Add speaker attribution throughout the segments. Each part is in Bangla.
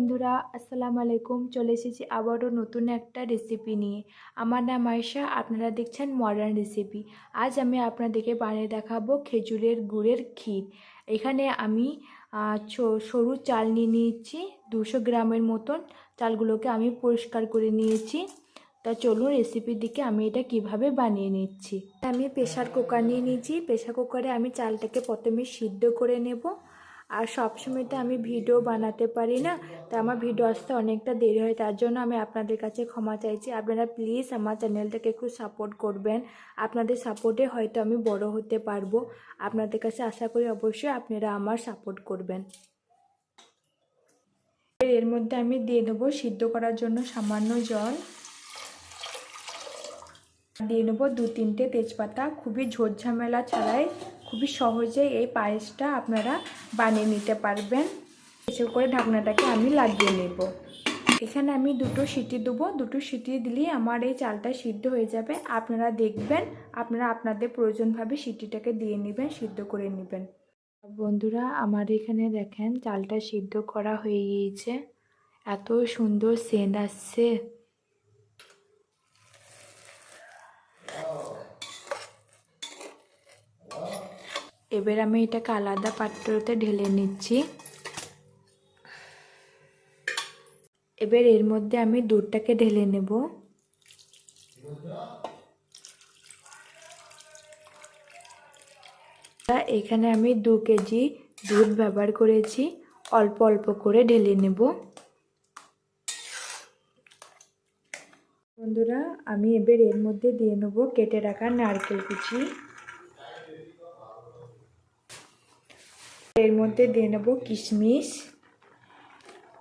Speaker 1: বন্ধুরা, আসসালামু আলাইকুম। চলে এসেছি আবারও নতুন একটা রেসিপি নিয়ে। আমার নাম আয়শা, আপনারা দেখছেন মডার্ন রেসিপি আজ আমি আপনাদেরকে বানিয়ে দেখাবো খেজুরের গুড়ের ক্ষীর। এখানে আমি সরু চাল নিয়ে নিয়েছি, দুশো গ্রামের মতন। চালগুলোকে আমি পরিষ্কার করে নিয়েছি। তা চলুন রেসিপির দিকে আমি এটা কীভাবে বানিয়ে নিচ্ছি। আমি প্রেশার কুকার নিয়ে নিয়েছি। প্রেশার কুকারে আমি চালটাকে প্রথমে সিদ্ধ করে নেব। আর সবসময় তো আমি ভিডিও বানাতে পারি না তা আমার ভিডিও আসতে অনেকটা দেরি হয়, তার জন্য আমি আপনাদের কাছে ক্ষমা চাইছি। আপনারা প্লিজ আমার চ্যানেলটাকে একটু সাপোর্ট করবেন। আপনাদের সাপোর্টে হয়তো আমি বড় হতে পারব। আপনাদের কাছে আশা করি অবশ্যই আপনারা আমার সাপোর্ট করবেন। এর মধ্যে আমি দিয়ে দেবো সিদ্ধ করার জন্য সামান্য জল। দিয়ে নেব দু তিনটে তেজপাতা। খুবই ঝোরঝামেলা ছাড়াই খুবই সহজে এই পায়েসটা আপনারা বানিয়ে নিতে পারবেন। এসে করে ঢাকনাটাকে আমি লাগিয়ে নেব। এখানে আমি দুটো সিটি দেবো। দুটো সিটি দিলেই আমার এই চালটা সিদ্ধ হয়ে যাবে। আপনারা দেখবেন, আপনারা আপনাদের প্রয়োজনভাবে সিটিটাকে দিয়ে নেবেন, সিদ্ধ করে নেবেন। বন্ধুরা, আমার এখানে দেখেন, চালটা সিদ্ধ করা হয়ে গিয়েছে। এত সুন্দর সেন্ট আসছে। এবার আমি এটাকে আলাদা পাত্রতে ঢেলে নিচ্ছি। এবার এর মধ্যে আমি দুধটাকে ঢেলে নেব। এখানে আমি দু কেজি দুধ ব্যবহার করেছি, অল্প অল্প করে ঢেলে নেব। বন্ধুরা, আমি এবার এর মধ্যে দিয়ে নেব কেটে রাখা নারকেল কুচি। এর মধ্যে দিয়ে নেব কিশমিশ।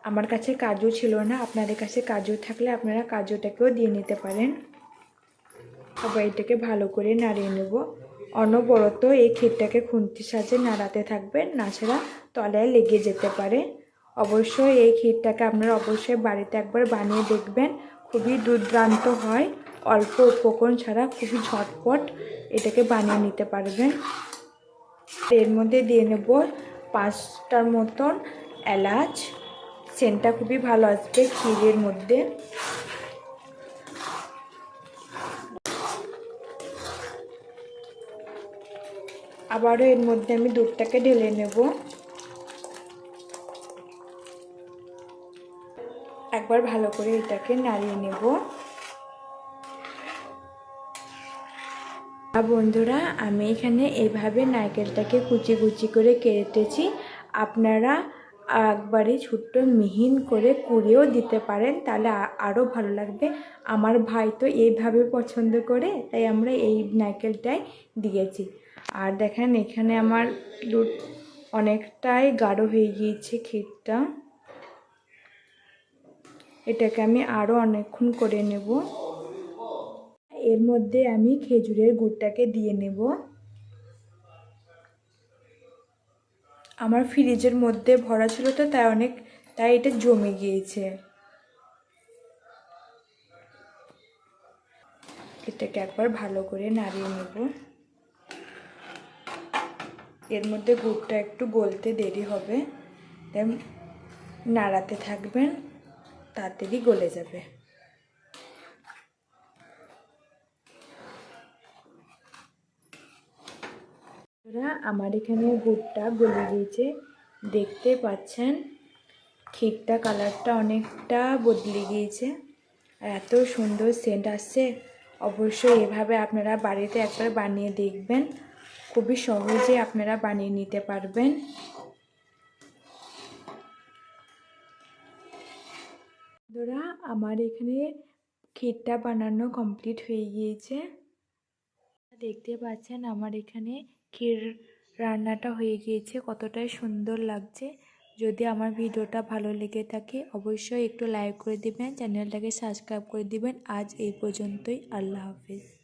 Speaker 1: আমার কাছে কাজু ছিল না, আপনাদের কাছে কাজু থাকলে আপনারা কাজুটাকেও দিয়ে নিতে পারেন। আবার এটাকে ভালো করে নাড়িয়ে নেব। অনবরত এই ক্ষীরটাকে খুন্তির সাহায্যে নাড়াতে থাকবেন নাছাড়া তলায় লেগে যেতে পারে। অবশ্যই এই ক্ষীরটাকে আপনারা অবশ্যই বাড়িতে একবার বানিয়ে দেখবেন, খুবই দুর্দান্ত হয়। অল্প উপকরণ ছাড়া খুবই ঝটপট এটাকে বানিয়ে নিতে পারবেন। এর মধ্যে দিয়ে নেব পাঁচটার মতন এলাচ। সেন্টটা খুবই ভালো আসবে ক্ষীরের মধ্যে। আবারও এর মধ্যে আমি দুধটাকে ঢেলে নেব। একবার ভালো করে এটাকে নাড়িয়ে নেব। বন্ধুরা, আমি এখানে এইভাবে নারকেলটাকে কুচি কুচি করে কেটেছি। আপনারা একবারে ছোট্ট মিহিন করে কুড়িয়েও দিতে পারেন, তাহলে আরও ভালো লাগবে। আমার ভাই তো এইভাবে পছন্দ করে, তাই আমরা এই নারকেলটাই দিয়েছি। আর দেখেন, এখানে আমার অনেকটাই গাঢ় হয়ে গিয়েছে ক্ষীরটা। এটাকে আমি আরও অনেকক্ষণ করে নেব। এর মধ্যে আমি খেজুরের গুড়টাকে দিয়ে নেব। আমার ফ্রিজের মধ্যে ভরা ছিল তো, তাই অনেক, তাই এটা জমে গিয়েছে। এটাকে একবার ভালো করে নাড়িয়ে নেব। এর মধ্যে গুড়টা একটু গলতে দেরি হবে নাড়াতে থাকবেন, তাড়াতাড়ি গলে যাবে। আমার এখানে গুড়টা গলে গিয়েছে। দেখতে পাচ্ছেন, ক্ষীরটা কালারটা অনেকটা বদলে গিয়েছে। আর এত সুন্দর সেন্ট আসছে। অবশ্যই এভাবে আপনারা বাড়িতে একবার বানিয়ে দেখবেন। খুবই সহজে আপনারা বানিয়ে নিতে পারবেন। বন্ধুরা, আমার এখানে ক্ষীরটা বানানো কমপ্লিট হয়ে গিয়েছে। দেখতে পাচ্ছেন, আমার এখানে ক্ষীর রান্নাটা হয়ে গিয়েছে, কতটাই সুন্দর লাগছে। যদি আমার ভিডিওটা ভালো লেগে থাকে, অবশ্যই একটু লাইক করে দিবেন চ্যানেলটাকে সাবস্ক্রাইব করে দিবেন। আজ এই পর্যন্তই, আল্লাহ হাফিজ।